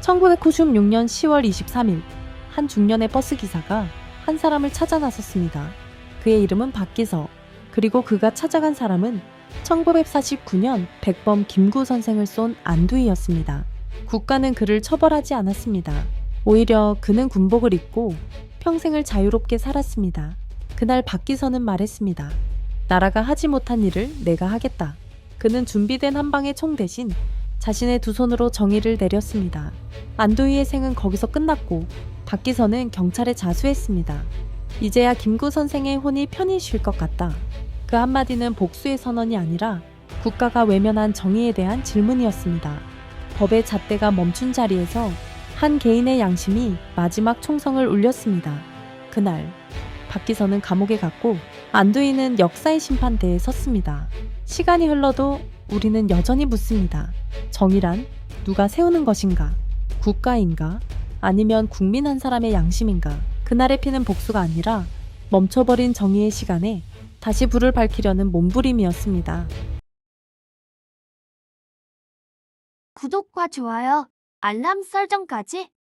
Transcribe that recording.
1996년 10월 23일 한 중년의 버스 기사가 한 사람을 찾아 나섰습니다. 그의 이름은 박기서. 그리고 그가 찾아간 사람은 1949년 백범 김구 선생을 쏜 안두희였습니다. 국가는 그를 처벌하지 않았습니다. 오히려 그는 군복을 입고 평생을 자유롭게 살았습니다. 그날 박기서는 말했습니다. 나라가 하지 못한 일을 내가 하겠다. 그는 준비된 한 방의 총 대신 자신의 두 손으로 정의를 내렸습니다. 안도희의 생은 거기서 끝났고 박기서는 경찰에 자수했습니다. 이제야 김구 선생의 혼이 편히 쉴 것 같다. 그 한마디는 복수의 선언이 아니라 국가가 외면한 정의에 대한 질문이었습니다. 법의 잣대가 멈춘 자리에서 한 개인의 양심이 마지막 총성을 울렸습니다. 그날 박기서는 감옥에 갔고 안두희는 역사의 심판대에 섰습니다. 시간이 흘러도 우리는 여전히 묻습니다. 정의란 누가 세우는 것인가? 국가인가? 아니면 국민 한 사람의 양심인가? 그날에 피는 복수가 아니라 멈춰버린 정의의 시간에 다시 불을 밝히려는 몸부림이었습니다. 구독과 좋아요, 알람 설정까지